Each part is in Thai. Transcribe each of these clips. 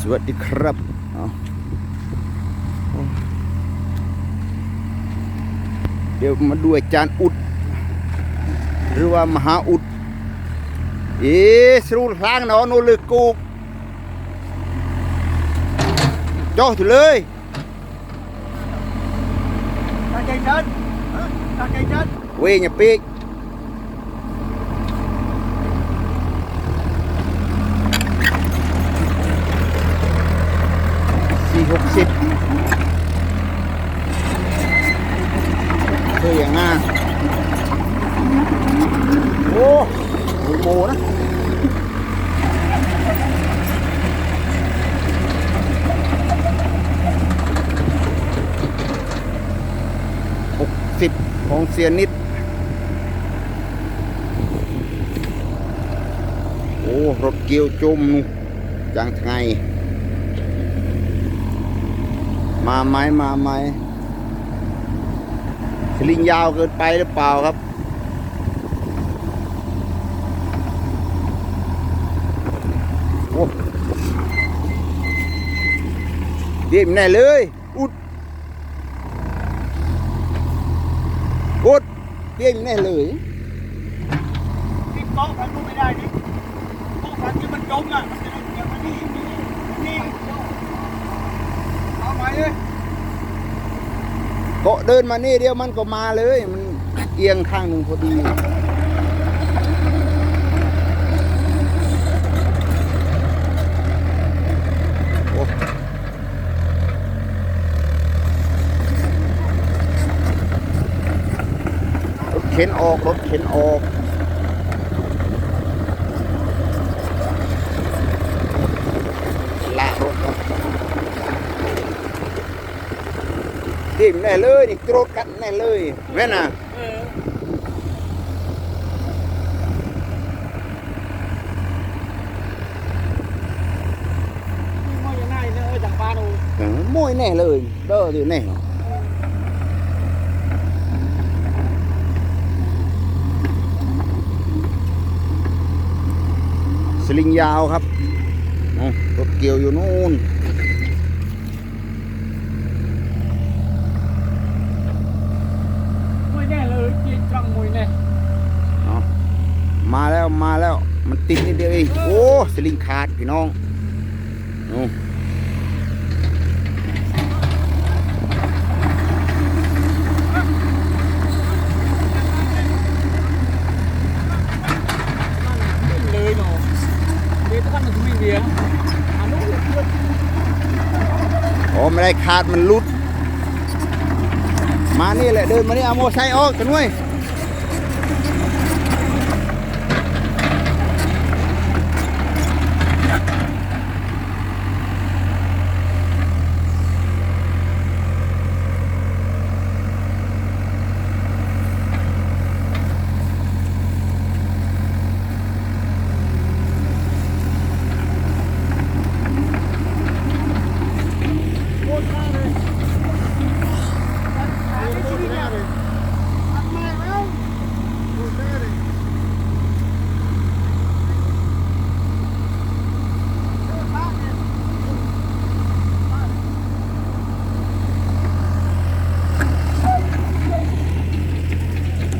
สวัสดีครับเอาเดี๋ยวมาดูอาจารย์อุด หรือว่ามหาอุด เอ๊ะสรูลพลางเนาะโนลึกกูกจ่อถือเลย Ta chạy chân Ta chạy chân เว้ยอย่าปีก มนะหกสิบของเสียนิด โอ้ รถเกี่ยวจมนู่นจังไง มาไหมมาไหมสลิงยาวเกินไปหรือเปล่าครับ โอ้เดี๋ยวแน่เลย อุด อุดเดี๋ยวแน่เลย Cái có phải không phải đây đi Có phải cái bên trốn à Nó sẽ nó đi đi đi เอาไปเลยเกาะเดินมานี่เดียวมันก็มาเลย มันเอียงข้างหนึ่งพอดีโอ้รถเข็นออก รถเข็นออกละรถครับทิ่มแน่เลยนี่โกรธกันแน่เลยแม่น่ะ Ngồi như này nữa chẳng ba đâu เออมวยแน่เลย เด้อที่แน่ สลิงยาวครับอ๋อรถเกี่ยวอยู่นู่น Ngồi nè lời Chị trong ngồi nè เอามาแล้วมาแล้ว มันติดนิดเดียวเอง โอ้ สลิงขาดพี่น้องโโอ้ไม่ได้ขาดมันลุด มานี่แหละเดินมานี่เอาโมไซค์ออกกันเว้ย cái gì ra đây Ăn mày phải không Một ra đây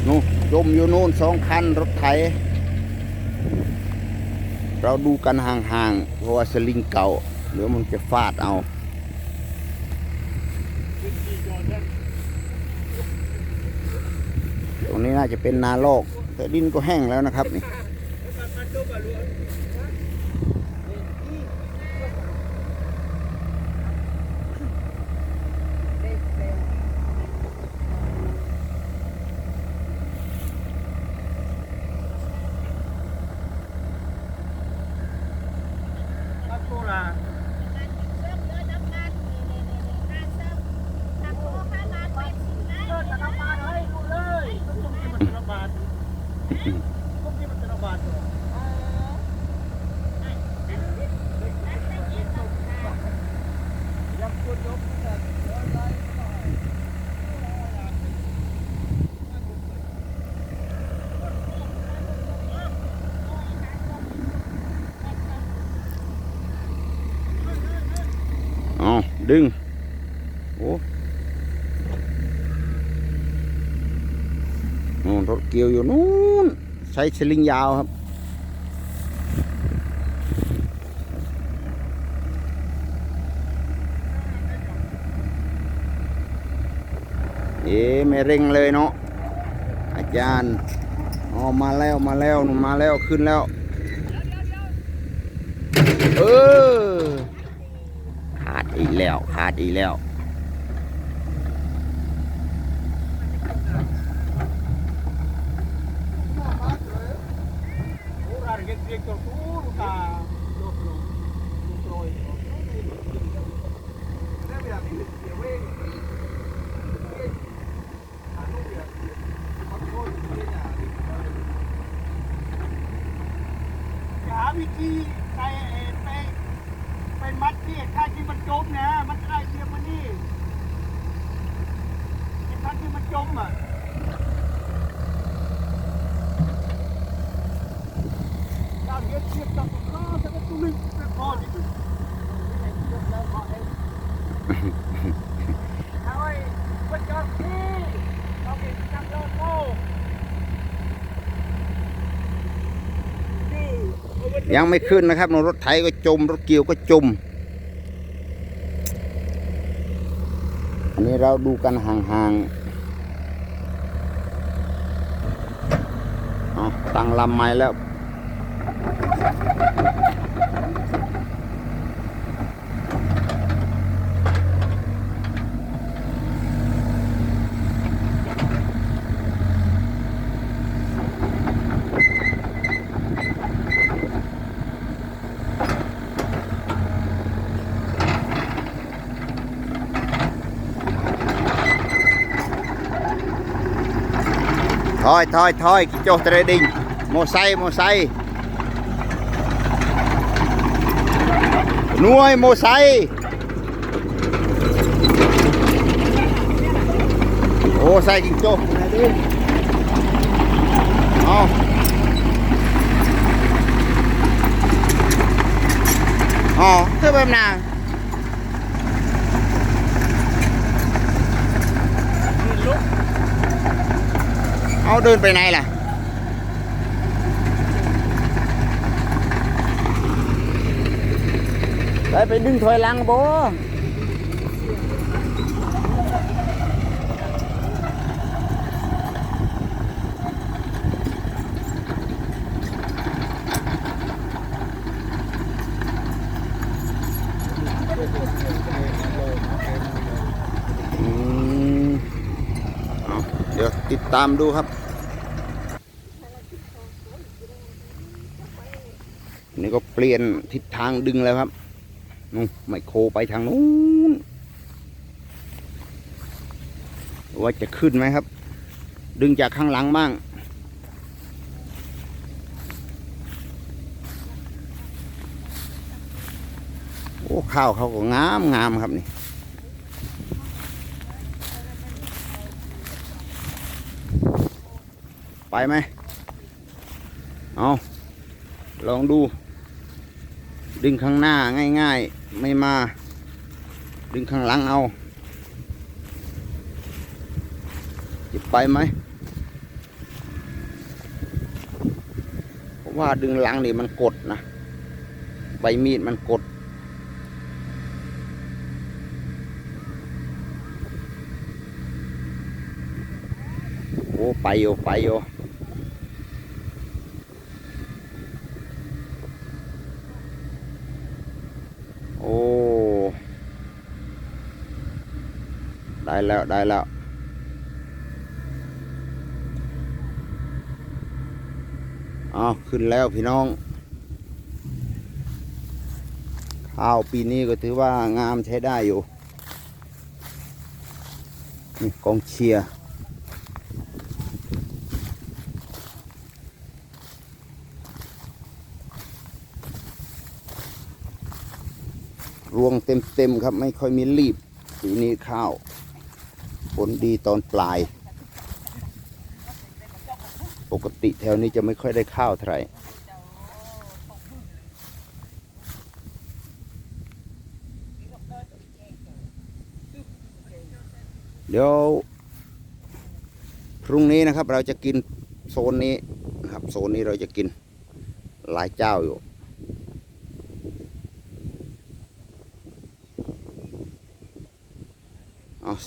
นู่นจมอยู่นู่นสองคันรถไถ เราดูกันห่างๆเพราะว่าสลิงเก่า เดี๋ยวมันจะฟาดเอา ตรง นี้น่าจะเป็นนาโลก แต่ดินก็แห้งแล้วนะครับนี่ Bắt cô là เออจะระบาดให้ลูกเลยต้องจุ่มที่มันจะระบาดพวกนี้มันจะระบา เอา ดึง โอ้นู่นรถเกี่ยวอยู่นู้น ใช้สลิงยาวครับ เอ๊ะไม่เร่งเลยเนาะ อาจารย์อ๋อมาแล้วมาแล้วนู่นมาแล้วขึ้นแล้ว เออ ขาดอีกแล้ว ขา ดอีกแล้ว Ora che ยังไม่ขึ้นนะครับรถไถก็จม รถเกี่ยวก็จม อันนี้เราดูกันห่างๆเอาตั้งลำไม้แล้ว ถอยถอยถอยกิโจเทรดิงโมไซค์โมไซค์หน่วยโมไซค์โอ้ไซค์กิโจ เอาเดินไปไหนล่ะ ไปไปดึงถอยหลังบอืมเอาเดี๋ยวติดตามดูครับ นี่ก็เปลี่ยนทิศทางดึงแล้วครับนู่นไมโครไปทางนู้นว่าจะขึ้นไหมครับ ดึงจากข้างหลังบ้างโอ้ข้าวเขาก็งามงามครับนี่ไปไหมเอาลองดู ดึงข้างหน้าง่ายๆ ไม่มา ดึงข้างหลังเอาจะไปไหมเพราะว่าดึงหลังนี่มันกดนะ ใบมีดมันกด โอ้ ไปโยไปโย โอ้ ได้ แล้วได้แล้วเอาขึ้นแล้วพี่น้อง ข้าวปีนี้ก็ถือว่างามใช้ได้อยู่ นี่กองเชียร์รวงเต็มๆครับไม่ค่อยมีรีบปีนี้ข้าว ลดีตอนปลาย ปกติแถวนี้จะไม่ค่อยได้ข้าวเท่าไหร่เดี๋ยวพรุ่งนี้นะครับ เราจะกินโซนนี้นะครับ โซนนี้เราจะกินหลายเจ้าอยู่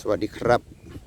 สวัสดีครับ